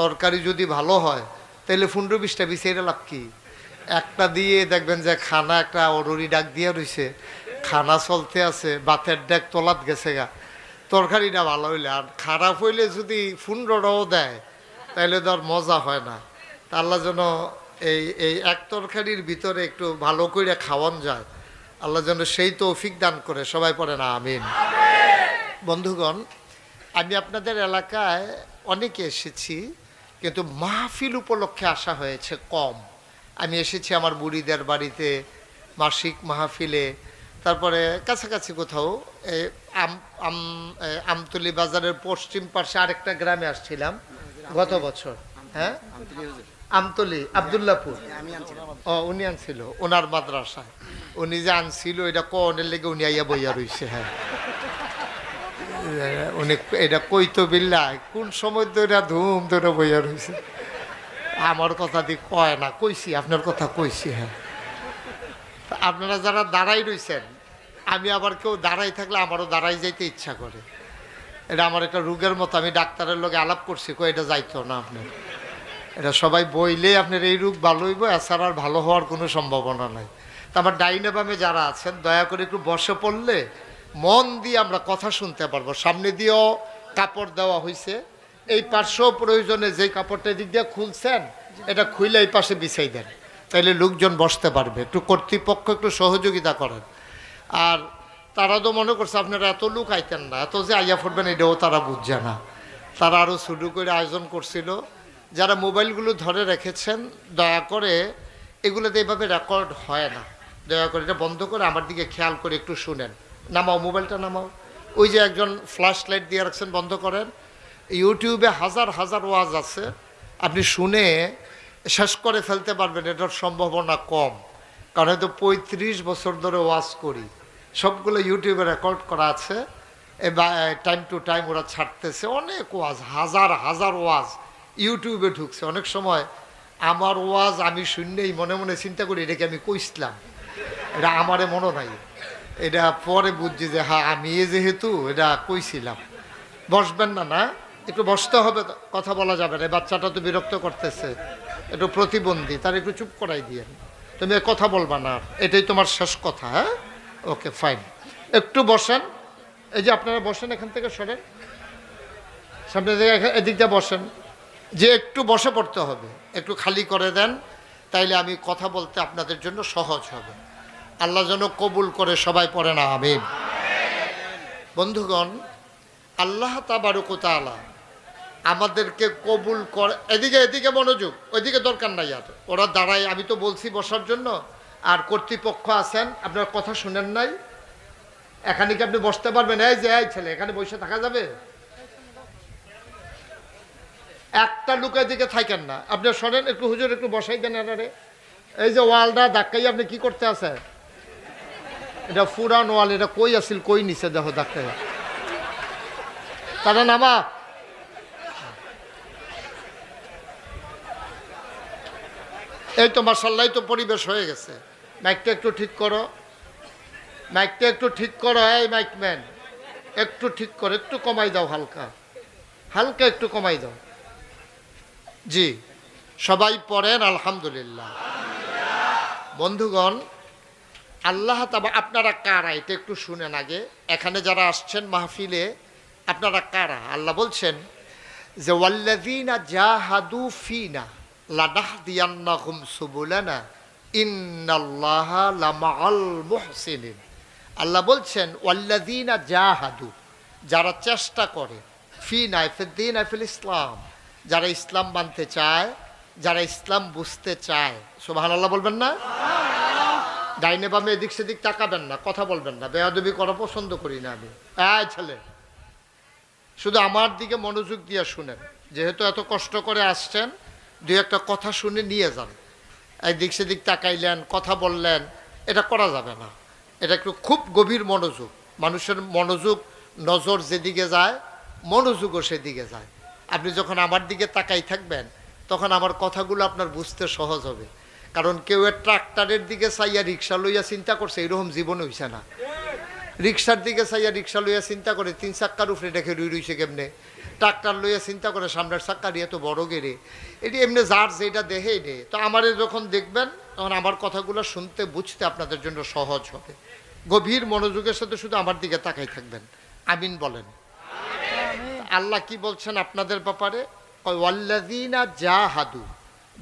তরকারি যদি ভালো হয় তাহলে পনেরো বিশটা বিছাইরা লাভ কি? একটা দিয়ে দেখবেন যে খানা একটা অরুরি ডাক দিয়ে রইছে, খানা চলতে আছে, বাতের ডাক তলাত গেছে গা। তরকারিটা ভালো হইলে, আর খারাপ হইলে যদি পনেরোটাও দেয় তাহলে তো মজা হয় না। আল্লাহ যেন এই এই এক তরকারির ভিতরে একটু ভালো করে খাওয়ান যায়। আল্লাহ যেন সেই তৌফিক দান করে, সবাই পড়ে না, আমিন। বন্ধুগণ, আমি আপনাদের এলাকায় অনেকে এসেছি কিন্তু মাহফিল উপলক্ষে আসা হয়েছে কম। আমি এসেছি আমার বুড়িদের বাড়িতে মাসিক মাহফিলে, তারপরে কাছাকাছি কোথাও আমতলি বাজারের পশ্চিম পাশে আরেকটা গ্রামে আসছিলাম গত বছর হ্যাঁ? আমতলি, আবদুল্লাপুর। ও, উনি আনছিল, ওনার মাদ্রাসায়। উনি যে আনছিল, এটা কনের লেগে উনি আইয়া বইয়া রইছে হ্যাঁ। উনি এটা কইতো বিল্লায় কোন সময় ধরে ধুম ধরে বইয়া রইছে? আমার কথা দিয়ে কয় না, কইছি, আপনার কথা কইছি হ্যাঁ। আপনারা যারা দাঁড়াই রইছেন, আমি আবার কেউ দাঁড়াই থাকলে আমারও দাঁড়াই যাইতে ইচ্ছা করে। এটা আমার একটা রোগের মতো, আমি ডাক্তারের লোকে আলাপ করছি কই এটা যাইতো না আপনার। এটা সবাই বইলে আপনার এই রোগ ভালো হইব, এছাড়া আর ভালো হওয়ার কোনো সম্ভাবনা নাই। তা আমার ডাইনে বামে যারা আছেন, দয়া করে একটু বসে পড়লে মন দিয়ে আমরা কথা শুনতে পারব। সামনে দিয়েও কাপড় দেওয়া হয়েছে এই পার্শ্ব প্রয়োজনে যেই কাপড়টা এদিক দিয়ে খুলছেন, এটা খুইলে এই পাশে বিছাই দেন। তাইলে লোকজন বসতে পারবে। একটু কর্তৃপক্ষ একটু সহযোগিতা করেন। আর তারা তো মনে করছে, আপনারা এত লোক আইতেন না, এত যে আইয়া ফুটবেন, এটাও তারা বুঝছে না। তারা আরও শুরু করে আয়োজন করছিল। যারা মোবাইলগুলো ধরে রেখেছেন, দয়া করে এগুলোতে এইভাবে রেকর্ড হয় না। দয়া করে এটা বন্ধ করে আমার দিকে খেয়াল করে একটু শুনেন। নামাও, মোবাইলটা নামাও। ওই যে একজন ফ্ল্যাশ লাইট দিয়ে রাখছেন, বন্ধ করেন। ইউটিউবে হাজার হাজার ওয়াজ আছে। আপনি শুনে শেষ করে ফেলতে পারবেন, এটার সম্ভাবনা কম। কারণ হয়তো পঁয়ত্রিশ বছর ধরে ওয়াজ করি। সবগুলো ইউটিউবে রেকর্ড করা আছে। টাইম টু টাইম ওরা ছাড়তেছে। অনেক ওয়াজ, হাজার হাজার ওয়াজ ইউটিউবে ঢুকছে। অনেক সময় আমার ওয়াজ আমি শুনলেই মনে মনে চিন্তা করি এটাকে আমি কইসলাম? এটা আমারে মনে নাই। এটা পরে বুঝছি যে হ্যাঁ আমি যেহেতু এটা কইছিলাম। বসবেন না না? একটু বসতে হবে, কথা বলা যাবে না। বাচ্চাটা তো বিরক্ত করতেছে। একটু প্রতিবন্ধী, তার একটু চুপ করাই দিয়ে। তুমি কথা বলবা না। এটাই তোমার শেষ কথা হ্যাঁ? Okay, fine. একটু বসেন। এই যে আপনারা বসেন এখান থেকে সরেন। সামনে থেকে বসেন। যে একটু বসে পড়তে হবে, একটু খালি করে দেন, তাইলে আমি কথা বলতে আপনাদের জন্য সহজ হবে। আল্লাহ যেন কবুল করে সবাই পড়ে না, আমিন। বন্ধুগণ, আল্লাহ তাবারুকতালা আমাদেরকে কবুল করে, এদিকে এদিকে মনোযোগ, ওইদিকে দরকার নাই আর। ওরা দাঁড়ায়, আমি তো বলছি বসার জন্য। আর কর্তৃপক্ষ আছেন, আপনার কথা শুনেন নাই। এখানে কি আপনি বসতে পারবেন? এই যে, এই ছেলে, এখানে বসে থাকা যাবে? একটা লুকের দিকে থাকেন না। আপনি শোনেন, একটু হুজুর একটু বসাই দেন এনারে। এই যে ওয়ালটা, ধাক্কাই আপনি কি করতে আছে এটা ফুরান ওয়াল, এটা কই আছিল, কই নিছে, দেখো ধাক্কাই তারা নামা। এই তো মার্শাল্লাই তো পরিবেশ হয়ে গেছে। মাইকটা একটু ঠিক করো। মাইকটা একটু ঠিক করো, এই মাইকম্যান একটু ঠিক করো, একটু কমাই দাও হালকা। হালকা একটু কমাই দাও। জি, সবাই পড়েন, আলহামদুলিল্লাহ। বন্ধুগণ আল্লাহ তাবা আপনারা কারা? এটা একটু শুনেন আগে। এখানে যারা আসছেন মাহফিলে, আপনারা কারা? আল্লাহ বলছেন যে, ওয়াল্লাযীনা জাহাদু ফিনা লানাহদিয়ান্নাহুম সুবুলানা, ইন্নাল্লাহা লামাআল মুহসিনিন আল্লাহ বলছেন, ওয়াল্লাযীনা জাহাদু, যারা চেষ্টা করে ফি নাইফিদ্দিন আইফিল ইসলাম, যারা ইসলাম মানতে চায়, যারা ইসলাম বুঝতে চায়। সুবহান আল্লাহ বলবেন না? ডাইনে বামে এদিক সেদিক তাকাবেন না, কথা বলবেন না। বেয়াদবি করা পছন্দ করি না আমি। এই ছেলে, শুধু আমার দিকে মনোযোগ দিয়ে শুনেন। যেহেতু এত কষ্ট করে আসছেন, দুই একটা কথা শুনে নিয়ে যান। একদিক সেদিক তাকাইলেন, কথা বললেন, এটা করা যাবে না। এটা একটু খুব গভীর মনোযোগ। মানুষের মনোযোগ নজর যেদিকে যায়, মনোযোগও সেদিকে যায়। আপনি যখন আমার দিকে তাকাই থাকবেন, তখন আমার কথাগুলো আপনার বুঝতে সহজ হবে। কারণ কেউ ট্রাক্টরের দিকে চাইয়া রিক্সা লইয়া চিন্তা করছে, এরকম জীবন হইছে না। রিক্সার দিকে চাইয়া রিক্সা লইয়া চিন্তা করে তিন চাক্কার উপরে রেখে রুই রইছে কেমনে? ট্রাক্টর লইয়া চিন্তা করে সামনের চাক্কা দিয়ে এত বড় গেড়ে এটি এমনি যার যেটা দেখেই নে তো আমারে যখন দেখবেন, তখন আমার কথাগুলো শুনতে, বুঝতে আপনাদের জন্য সহজ হবে। গভীর মনোযোগের সাথে শুধু আমার দিকে তাকাই থাকবেন। আমিন বলেন। আল্লাহ কি বলছেন আপনাদের ব্যাপারে?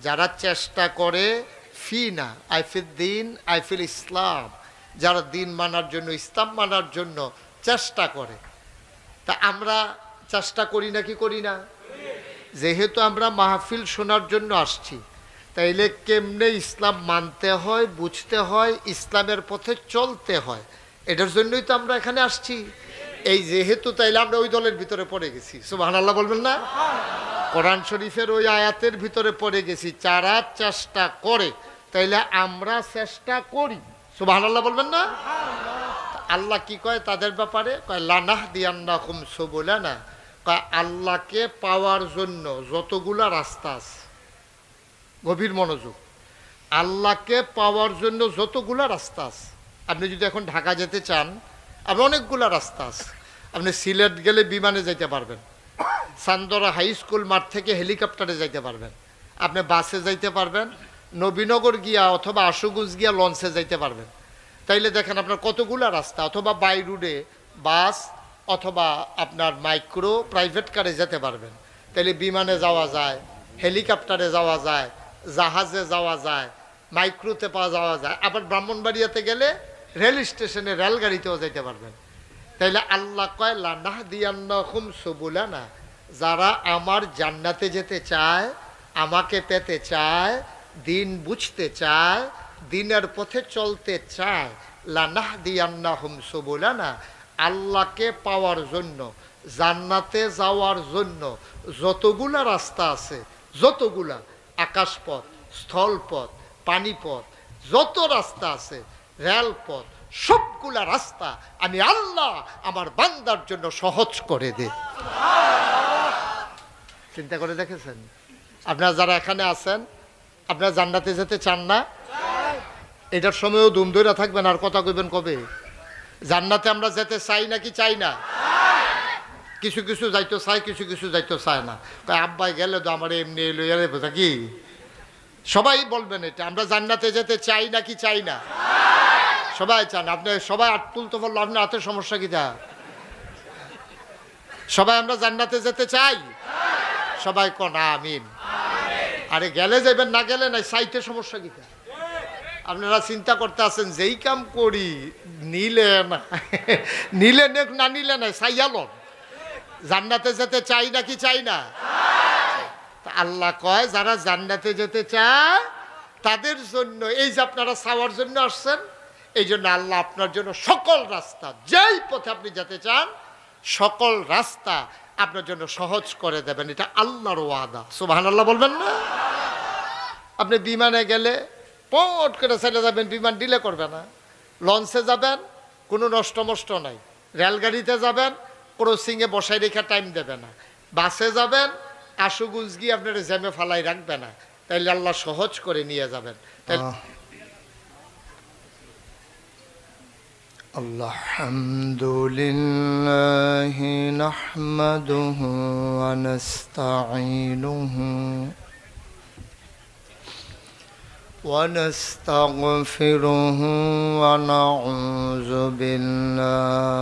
যারা চেষ্টা করে ফি না আইফিল দিন আইফিল ইসলাম। যারা দিন মানার জন্য, ইসলাম মানার জন্য চেষ্টা করে। তা আমরা চেষ্টা করি না কি করি না? যেহেতু আমরা মাহফিল শোনার জন্য আসছি, তাইলে কেমনে ইসলাম মানতে হয়, বুঝতে হয়, ইসলামের পথে চলতে হয়, এটার জন্যই তো আমরা এখানে আসছি। এই যেহেতু তাইলে আমরা ওই দলের ভিতরে পড়ে গেছি। সুবাহ আল্লাহ বলবেন না? কোরআন শরীফের ওই আয়াতের ভিতরে পড়ে গেছি, যারা চেষ্টা করে, তাইলে আমরা চেষ্টা করি। সুবাহ বলবেন না? আল্লাহ কি কয় তাদের ব্যাপারে? কয় লানাহ দিয়ান্না সবুলা না কয়, আল্লাহকে পাওয়ার জন্য যতগুলা রাস্তা আছে, গভীর মনোযোগ, আল্লাহকে পাওয়ার জন্য যতগুলা রাস্তা আছে। আপনি যদি এখন ঢাকা যেতে চান, আপনি অনেকগুলা রাস্তা আছে। আপনি সিলেট গেলে বিমানে যাইতে পারবেন। সান্দরা হাই স্কুল মাঠ থেকে হেলিকপ্টারে যাইতে পারবেন। আপনি বাসে যাইতে পারবেন, নবীনগর গিয়া অথবা আশুগুজ গিয়া লঞ্চে যাইতে পারবেন। তাইলে দেখেন আপনার কতগুলা রাস্তা, অথবা বাই রুডে বাস অথবা আপনার মাইক্রো প্রাইভেট কারে যেতে পারবেন। তাইলে বিমানে যাওয়া যায়, হেলিকপ্টারে যাওয়া যায়, জাহাজে যাওয়া যায়, মাইক্রোতে পাওয়া যাওয়া যায়। আবার ব্রাহ্মণবাড়িয়াতে গেলে রেল স্টেশনে রেলগাড়িতেও যেতে পারবেন। তাইলে আল্লাহ কয় লানাহ দিয়ান্না হুম সবুলানা। যারা আমার জান্নাতে যেতে চায়, আমাকে পেতে চায়, দিন বুঝতে চায়, দিনের পথে চলতে চায় লানাহ দিয়ান্না হুম সবুলানা, আল্লাহকে পাওয়ার জন্য, জান্নাতে যাওয়ার জন্য যতগুলা রাস্তা আছে, যতগুলা আকাশপথ, স্থলপথ, পানিপথ, যত রাস্তা আছে, রেলপথ সবগুলা রাস্তা আমি আল্লাহ আমার বান্দার জন্য সহজ করে দে। চিন্তা করে দেখেছেন? আপনারা যারা এখানে আছেন, আপনারা জান্নাতে যেতে চান না? এটার সময়ও দুম ধরে থাকবেন, আর কথা কইবেন কবে? জান্নাতে আমরা যেতে চাই নাকি চাই না? কিছু কিছু যাইতো চাই কিছু কিছু যাইতো চায় না। আব্বাই গেলে তো আমার এমনি এলো, এলে কি? সবাই বলবেন এটা, আমরা জান্নাতে যেতে চাই নাকি চাই না? সবাই চান, আপনি সবাই আট তুলতে বলল, আপনার হাতের সমস্যা কি তা? সবাই আমরা জান্নাতে যেতে চাই? সবাই কন, আমিন। আরে গেলে যাবেন না গেলে নাই সাইটে সমস্যা কি? আপনারা চিন্তা করতে আছেন, যেই কাম করি, নিলে না, নিলে নেক, না নিলে নাই সাইয়ালন জান্নাতে যেতে চাই নাকি চাই না? আল্লাহ কয়, যারা জান্নাতে যেতে চায়, তাদের জন্য, এই যে আপনারা চাওয়ার জন্য আসছেন এই জন্য আল্লাহ আপনার জন্য সকল রাস্তা, যেই পথে আপনি যেতে চান, সকল রাস্তা আপনার জন্য সহজ করে দেবেন। এটা আল্লাহর ওয়াদা। সুবাহ আল্লাহ বলবেন না? আপনি বিমানে গেলে পট করে ছেড়ে যাবেন, বিমান ডিলে করবে না। লঞ্চে যাবেন, কোনো নষ্ট মষ্ট নাই। রেলগাড়িতে যাবেন, ক্রসিংয়ে বসাই রেখে টাইম দেবে না। বাসে যাবেন, আশুগুজ গিয়ে আপনার জ্যামে ফালাই রাখবে না। তাইলে আল্লাহ সহজ করে নিয়ে যাবেন। তাই الحمد لله نحمده ونستعينه ونستغفره ونعوذ بالله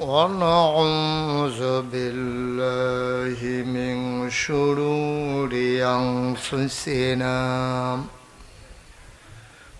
ونعوذ بالله من شرور أنفسنا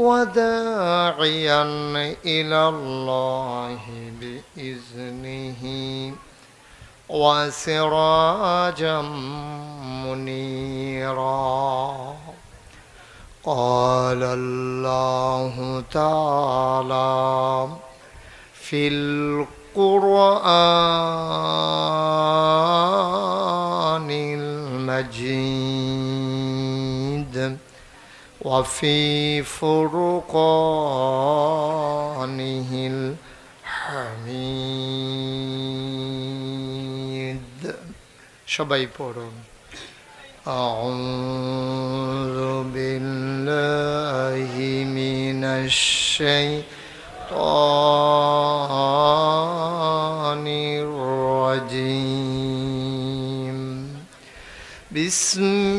وداعيا إلى الله بإذنه وسراجا منيرا. قال الله تعالى في القرآن المجيد. وفي فرقانه الحميد সবাই পড়ুন أعوذ بالله من الشيطان الرجيم بسم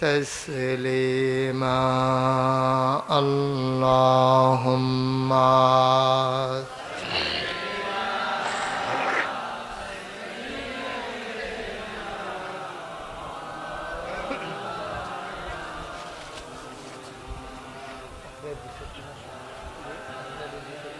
تسليما اللهم Thank you.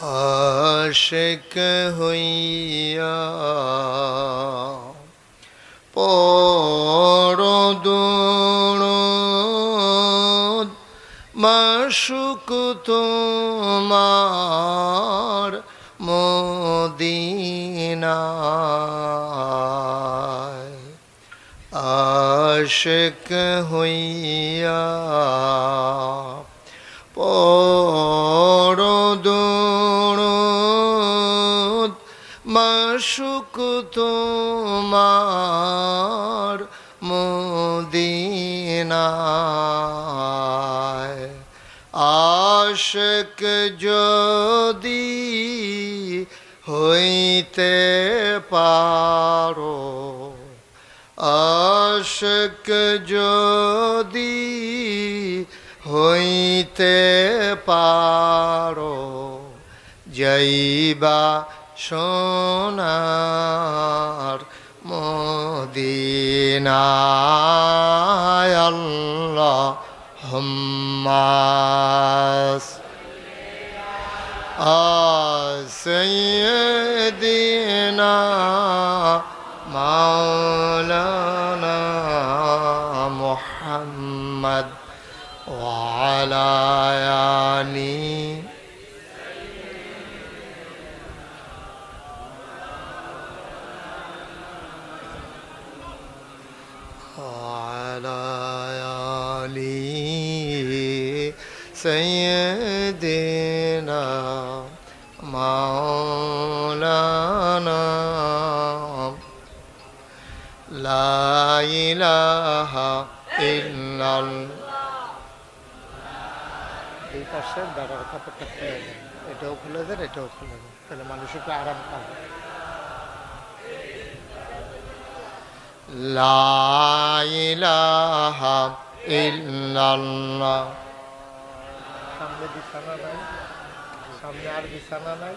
আশেক হইয়া পরদোড় মাসুক তোমার মদিনায়। আশেক হইয়া মদিনায়। আশেক যদি হইতে পারো আশক যদি হইতে পারো যাইবা সোনার هدينا يا الله هم سيدنا مولانا محمد وعلى يا ইলাহা ইল্লাল্লাহ এই পাশে দাঁড়ার কাপড়টা খুলে দেন। এটাও খুলে দেন এটাও খুলে দেন। তাহলে মানুষ একটু আরাম পাবে। সামনে বিছানা নাই সামনে আর বিছানা নাই।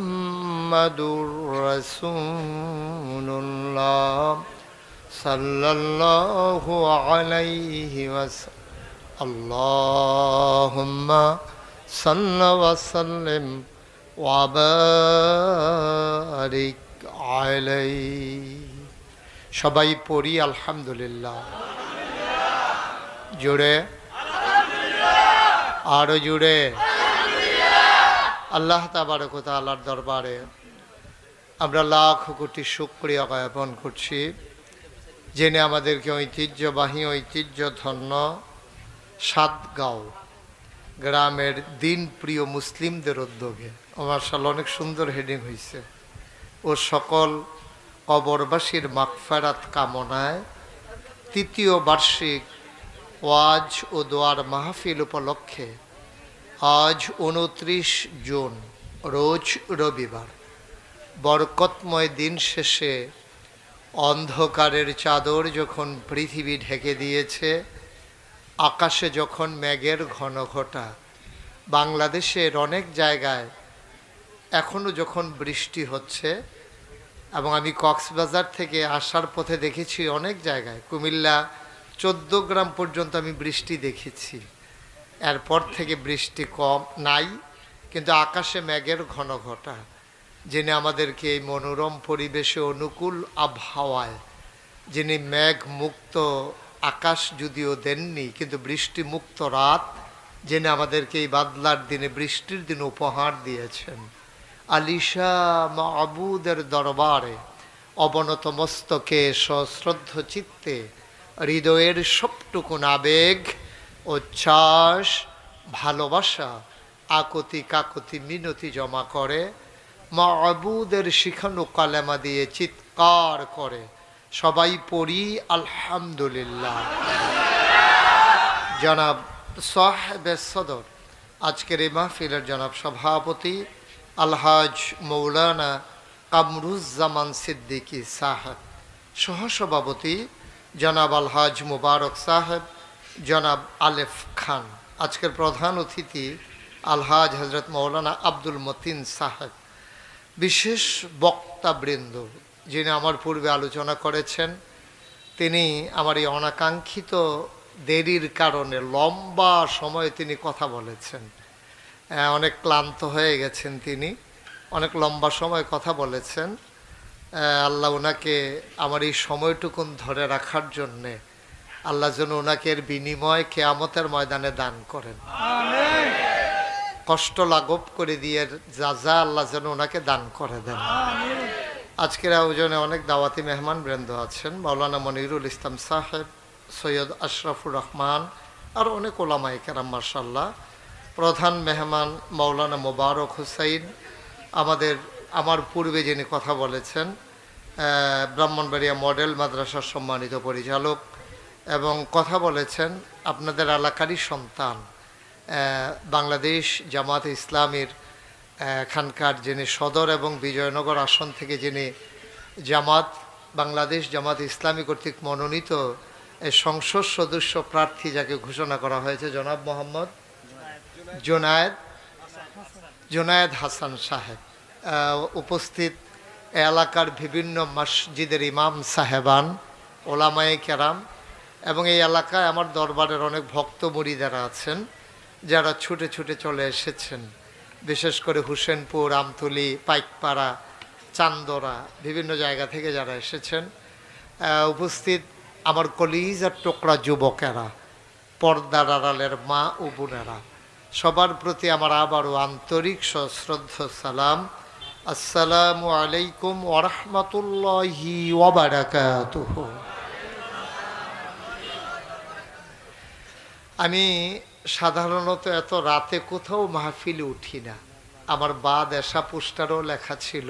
মুহাম্মাদুর রাসূলুল্লাহ সাল্লাল্লাহু আলাইহি ওয়াসাল্লাম। আল্লাহুম্মা সাল্লি ওয়া সাল্লিম ওয়া বারিক আলাইহি। সবাই পড়ি আলহামদুলিল্লাহ। জুড়ে। আরও জুড়ে। আল্লাহ আল্লাহর দরবারে। আমরা লাখ কোটি শুক্রিয়া জ্ঞাপন করছি জেনে আমাদেরকে ঐতিহ্যবাহী ঐতিহ্য ধন্য সাতগাঁও গ্রামের দিন প্রিয় মুসলিমদের উদ্যোগে। আমার সাল অনেক সুন্দর হেডিং হয়েছে ও সকল কবরবাসীর মাগফেরাত কামনায় তৃতীয় বার্ষিক ওয়াজ ও দোয়ার মাহফিল উপলক্ষে আজ উনত্রিশ জুন, রোজ রবিবার। বরকতময় দিন শেষে অন্ধকারের চাদর যখন পৃথিবী ঢেকে দিয়েছে, আকাশে যখন মেঘের ঘন ঘটা, বাংলাদেশের অনেক জায়গায় এখনও যখন বৃষ্টি হচ্ছে এবং আমি কক্সবাজার থেকে আসার পথে দেখেছি অনেক জায়গায়, কুমিল্লা চোদ্দ গ্রাম পর্যন্ত আমি বৃষ্টি দেখেছি। এরপর থেকে বৃষ্টি কম, নাই, কিন্তু আকাশে মেঘের ঘন ঘটা। যিনি আমাদেরকে এই মনোরম পরিবেশে অনুকূল আবহাওয়ায়, যিনি মেঘ মুক্ত আকাশ যদিও দেননি, কিন্তু বৃষ্টি মুক্ত রাত, যিনি আমাদেরকে এই বাদলার দিনে, বৃষ্টির দিন উপহার দিয়েছেন। আলিশা মাবুদের দরবারে অবনত মস্তকে সশ্রদ্ধ চিত্তে হৃদয়ের সবটুকুন আবেগ উচ্ছ্বাস, ভালোবাসা আকতি কাকতি মিনতি জমা করে। মা আবুদের শিখানো কালেমা দিয়ে চিৎকার করে। সবাই পড়ি, আলহামদুলিল্লাহ। জনাব সাহেবে সদর, আজকের এই মাহফিলের জনাব সভাপতি আলহাজ মৌলানা কামরুজ্জামান সিদ্দিকী সাহেব। সহসভাপতি জনাব আলহাজ মুবারক সাহেব, জনাব আলেফ খান। আজকের প্রধান অতিথি আলহাজ হজরত মৌলানা আব্দুল মতিন সাহেব। বিশেষ বক্তাবৃন্দ যিনি আমার পূর্বে আলোচনা করেছেন, তিনি আমার এই অনাকাঙ্ক্ষিত দেরির কারণে লম্বা সময় তিনি কথা বলেছেন। অনেক ক্লান্ত হয়ে গেছেন তিনি, অনেক লম্বা সময় কথা বলেছেন। আল্লাহ ওনাকে আমার এই সময়টুকুন ধরে রাখার জন্যে আল্লাহ যেন ওনাকে এর বিনিময় কেয়ামতের ময়দানে দান করেন। কষ্ট লাঘব করে দিয়ে যা যা আল্লাহ যেন ওনাকে দান করে দেন। আজকের আয়োজনে অনেক দাওয়াতি মেহমান বৃন্দ আছেন মাওলানা মনিরুল ইসলাম সাহেব সৈয়দ আশরাফুর রহমান আর অনেক ওলামাই কেরাম মার্শাল্লাহ প্রধান মেহমান মাওলানা মোবারক হুসাইন আমাদের আমার পূর্বে যিনি কথা বলেছেন ব্রাহ্মণবাড়িয়া মডেল মাদ্রাসার সম্মানিত পরিচালক এবং কথা বলেছেন আপনাদের এলাকারই সন্তান। বাংলাদেশ জামাত ইসলামের খানকার যিনি সদর এবং বিজয়নগর আসন থেকে যিনি জামাত, বাংলাদেশ জামাত ইসলামী কর্তৃক মনোনীত সংসদ সদস্য প্রার্থী যাকে ঘোষণা করা হয়েছে, জনাব মোহাম্মদ জোনায়েদ জোনায়েদ হাসান সাহেব। উপস্থিত এলাকার বিভিন্ন মসজিদের ইমাম সাহেবান, ওলামায়ে কেরাম এবং এই এলাকায় আমার দরবারের অনেক ভক্ত মুড়িদারা আছেন। যারা ছুটে ছুটে চলে এসেছেন, বিশেষ করে হুসেনপুর, আমতলি, পাইকপাড়া, চান্দরা, বিভিন্ন জায়গা থেকে যারা এসেছেন উপস্থিত আমার কলিজ আর টোকরা যুবকেরা, পর্দার আড়ালের মা ও বোনেরা। সবার প্রতি আমার আবারও আন্তরিক সশ্রদ্ধ সালাম। আসসালামু আলাইকুম ওরহমতুল্লাহি আমি সাধারণত এত রাতে কোথাও মাহফিলে উঠি না। আমার বাদ এসা পোস্টারও লেখা ছিল,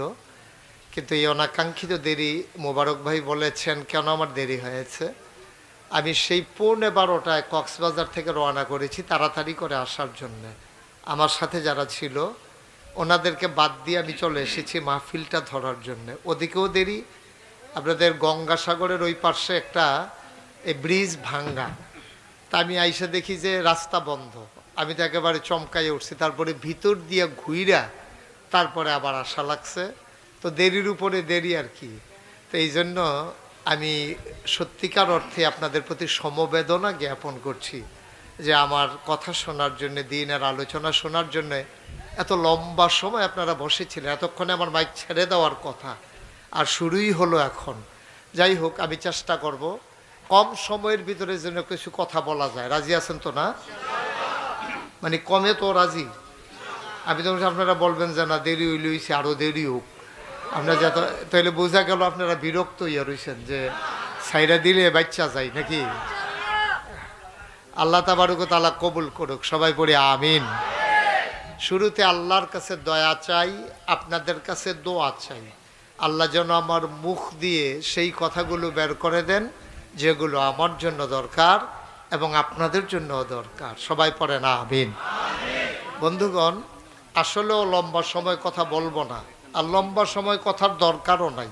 কিন্তু এই অনাকাঙ্ক্ষিত দেরি মোবারক ভাই বলেছেন, কেন আমার দেরি হয়েছে? আমি সেই পৌনে বারোটায় কক্সবাজার থেকে রওনা করেছি তাড়াতাড়ি করে আসার জন্য। আমার সাথে যারা ছিল, ওনাদেরকে বাদ দিয়ে আমি চলে এসেছি মাহফিলটা ধরার জন্য। ওদিকেও দেরি, আপনাদের গঙ্গাসাগরের ওই পাশে একটা ব্রিজ ভাঙ্গা তা আমি আইসা দেখি যে রাস্তা বন্ধ। আমি তো একেবারে চমকাইয়ে উঠছি, তারপরে ভিতর দিয়ে ঘুইরা তারপরে আবার আশা লাগছে। তো দেরির উপরে দেরি আর কি। তো এই জন্য আমি সত্যিকার অর্থে আপনাদের প্রতি সমবেদনা জ্ঞাপন করছি যে আমার কথা শোনার জন্য, দিনের আলোচনা শোনার জন্য এত লম্বা সময় আপনারা বসেছিলেন, এতক্ষণে আমার মাইক ছেড়ে দেওয়ার কথা। আর শুরুই হলো এখন। যাই হোক, আমি চেষ্টা করব কম সময়ের ভিতরে যেন কিছু কথা বলা যায়। রাজি আছেন তো না? মানে কমে তো রাজি। আমি তো বলছি, আপনারা বলবেন যে না, দেরি হইলে হইছে আরও দেরি হোক। আপনারা যত তাহলে বোঝা গেল আপনারা বিরক্ত ইয়ে রয়েছেন যে সাইরা দিলে বাচ্চা যায় নাকি? আল্লাহ তাবারুক তালা কবুল করুক। সবাই পড়ে আমিন। শুরুতে আল্লাহর কাছে দয়া চাই, আপনাদের কাছে দোয়া চাই। আল্লাহ যেন আমার মুখ দিয়ে সেই কথাগুলো বের করে দেন। যেগুলো আমার জন্য দরকার এবং আপনাদের জন্য দরকার। সবাই পড়ে না আমিন। বন্ধুগণ, আসলেও লম্বা সময় কথা বলব না। আর লম্বা সময় কথার দরকারও নাই।